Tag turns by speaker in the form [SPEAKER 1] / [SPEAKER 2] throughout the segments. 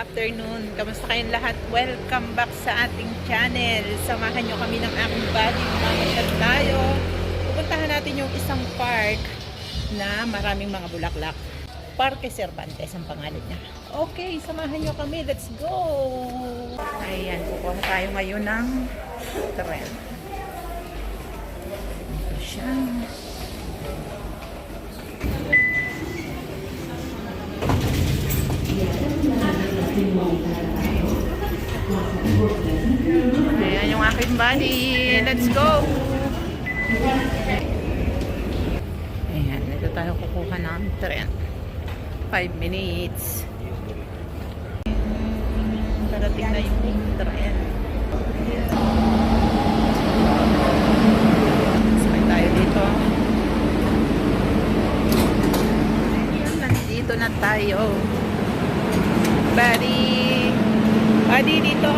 [SPEAKER 1] afternoon. Kamusta kayong lahat? Welcome back sa ating channel. Samahan nyo kami ng aking body. Mamasyal tayo. Pupuntahan natin yung isang park na maraming mga bulaklak. Parque Cervantes ang pangalan niya. Okay, samahan nyo kami. Let's go! Ayan, kukuha tayo ngayon ng tren. Ito siya. Ayan yung aking body. Let's go! Ayan, dito tayo kukuha ng tren. 5 minutes. Parating na yung tren. Sabay tayo dito. Ayan, nandito na tayo. Buddy! Buddy, dito!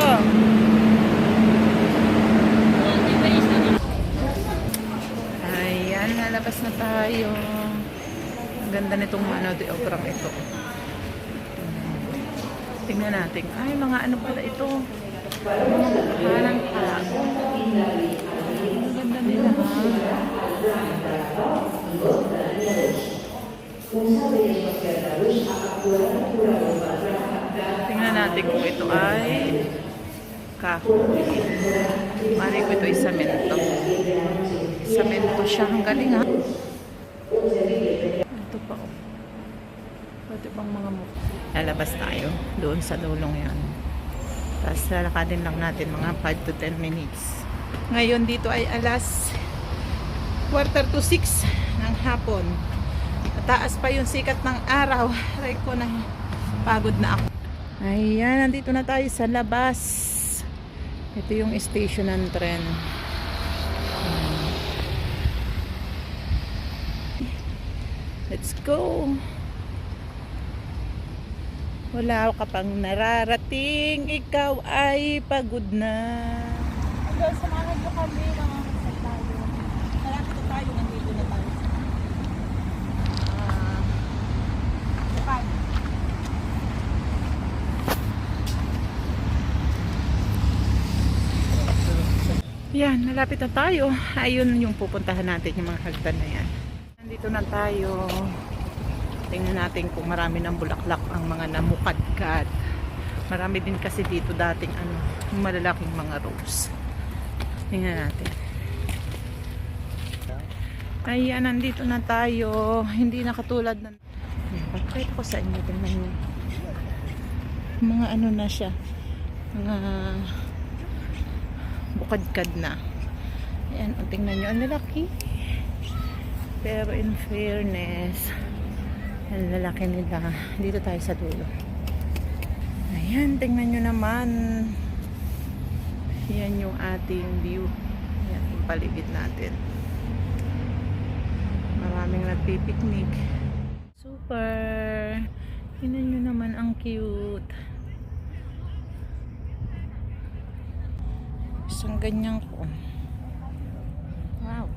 [SPEAKER 1] Ayan, lalabas na tayo. Ang ganda nitong ano, di obrang ito. Tingnan natin. Ay, mga ano pala ito. Mga mukhanan pala. Ang ganda nila ha. Tingnan natin kung ito ay kahoy. Mari ko ito isamento. Samento siya. Ang galing ha. Ito pa oh. Pwede bang mga mukha? Lalabas tayo. Doon sa dulong yan. Tapos lalakadin lang natin mga 5 to 10 minutes. Ngayon dito ay alas quarter to 6 ng hapon. Taas pa yung sikat ng araw. Aray ko na pagod na ako. Ayan, nandito na tayo sa labas. Ito yung station ng tren. Let's go. Wala ka pang nararating, ikaw ay pagod na.
[SPEAKER 2] Hanggang samahan ko kami mga kasal tayo. Malapit na tayo, nandito na tayo.
[SPEAKER 1] Ah,
[SPEAKER 2] Japan.
[SPEAKER 1] Yan, malapit na tayo. Ayun yung pupuntahan natin, yung mga hagdan na yan. Nandito na tayo. Tingnan natin kung marami ng bulaklak ang mga namukadkad. Marami din kasi dito dating ano, malalaking mga rose. Tingnan natin. Ayan, nandito na tayo. Hindi na katulad ng... Pakita ko sa inyo. Tingnan nyo. Mga ano na siya. Mga bukadkad na. Ayan, tingnan nyo. Ang lalaki. Pero in fairness, ang lalaki nila. Dito tayo sa dulo. Ayan, tingnan nyo naman. Yan yung ating view. Yan yung paligid natin. Maraming nagpipiknik. Super! Tingnan nyo naman ang cute. Isang ganyan ko. Wow.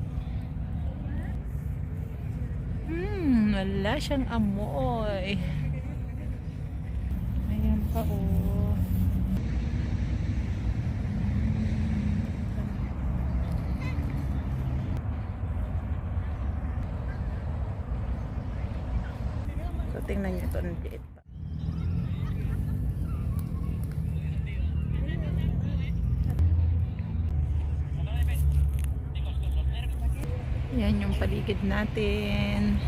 [SPEAKER 1] Hmm, wala siyang amoy. Ayan pa oh. So, tingnan niyo ito. Ang liit pa. Yan yung paligid natin.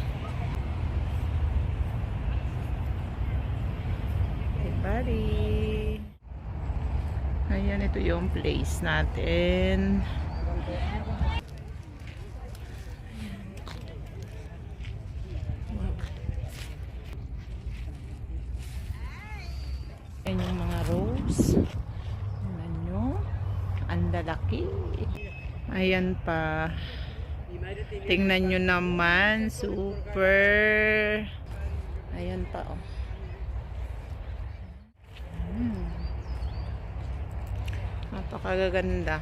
[SPEAKER 1] Hey, buddy. Ayan, ito yung place natin. Ayan yung mga rose. Tingnan nyo. Ang lalaki. Ayan pa. Tingnan nyo naman. Super. Ayan pa oh. Hmm. Napakagaganda.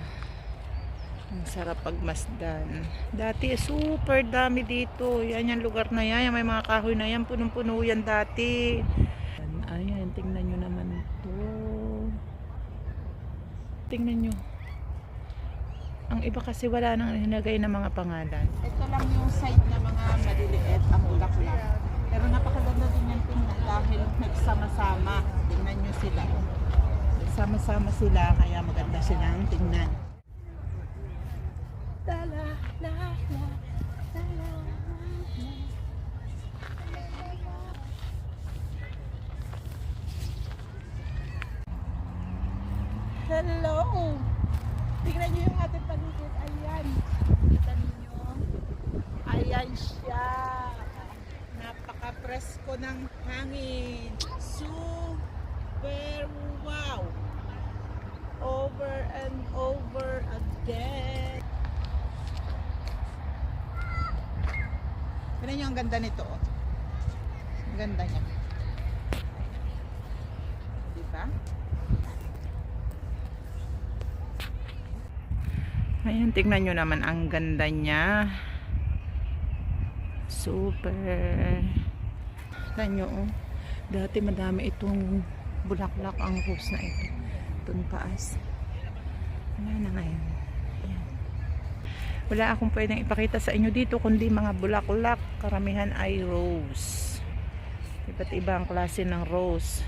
[SPEAKER 1] Ang sarap pagmasdan. Dati eh, super dami dito. Yan yung lugar na yan. May mga kahoy na yan. Punong-puno yan dati. Ayan. Tingnan nyo naman ito. Tingnan nyo. Ang iba kasi wala nang nilagay na mga pangalan.
[SPEAKER 2] Ito lang yung side na mga maliliit ang bulaklak. Pero napakaganda din yan tingnan dahil nagsama-sama. Tingnan nyo sila. Nagsama-sama sila kaya maganda silang tingnan. La la la la la la la. Hello! Tingnan niyo yung ating paligid. Ayan. Kita niyo. Ayan siya. Napaka-presko ng hangin. Super wow. Over and over again. Tingnan niyo ang ganda nito. oh. Ang ganda niya. Diba?
[SPEAKER 1] Ayan, tingnan nyo naman ang ganda niya. Super. Tingnan nyo, oh. Dati madami itong bulaklak ang rose na ito. Itong taas. Wala na ngayon. Ayan. Wala akong pwedeng ipakita sa inyo dito kundi mga bulaklak. Karamihan ay rose. Iba't ibang klase ng rose.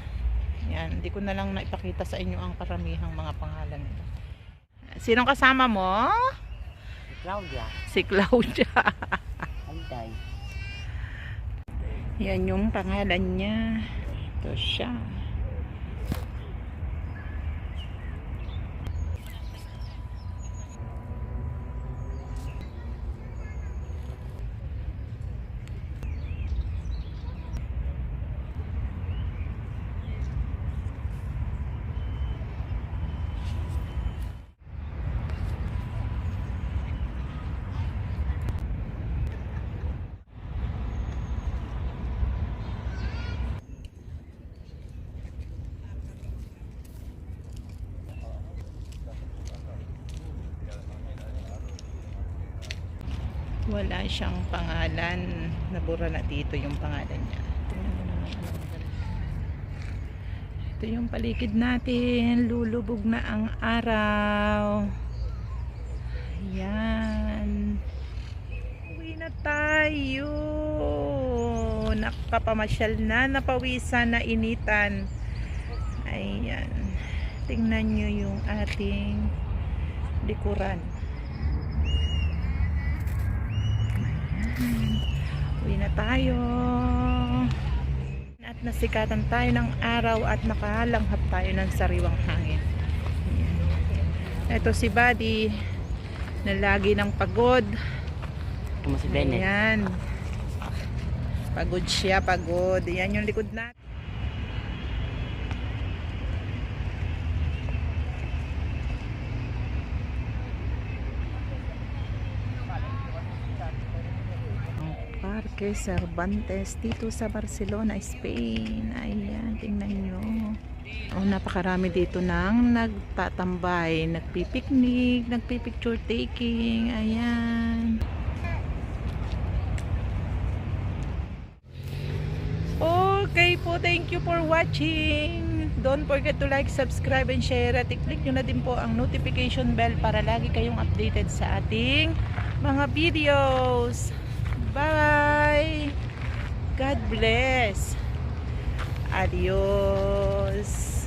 [SPEAKER 1] Yan, hindi ko na lang naipakita sa inyo ang karamihang mga pangalan nito. Sinong kasama mo?
[SPEAKER 3] Claudia,
[SPEAKER 1] Si Claudia.
[SPEAKER 3] Antay.
[SPEAKER 1] Yan yung pangalan niya. Ito siya. Wala siyang pangalan. Nabura na dito yung pangalan niya. Ito yung paligid natin. Lulubog na ang araw. Ayan. Uwi na tayo. Nakapamasyal na, napawisan, na initan. Ayan. Tingnan nyo yung ating likuran. Uwi na tayo. At nasikatan tayo ng araw at nakalanghap tayo ng sariwang hangin. Ito si Buddy na lagi ng pagod. Ayan. Pagod siya, pagod. Ayan yung likod natin. Parque Cervantes dito sa Barcelona, Spain. Ayan, tingnan nyo. Oh, napakarami dito nang nagtatambay, nagpipiknik, nagpipicture taking. Ayan. Okay po, thank you for watching. Don't forget to like, subscribe, and share. At i-click nyo na din po ang notification bell para lagi kayong updated sa ating mga videos. Bye! God bless! Adios!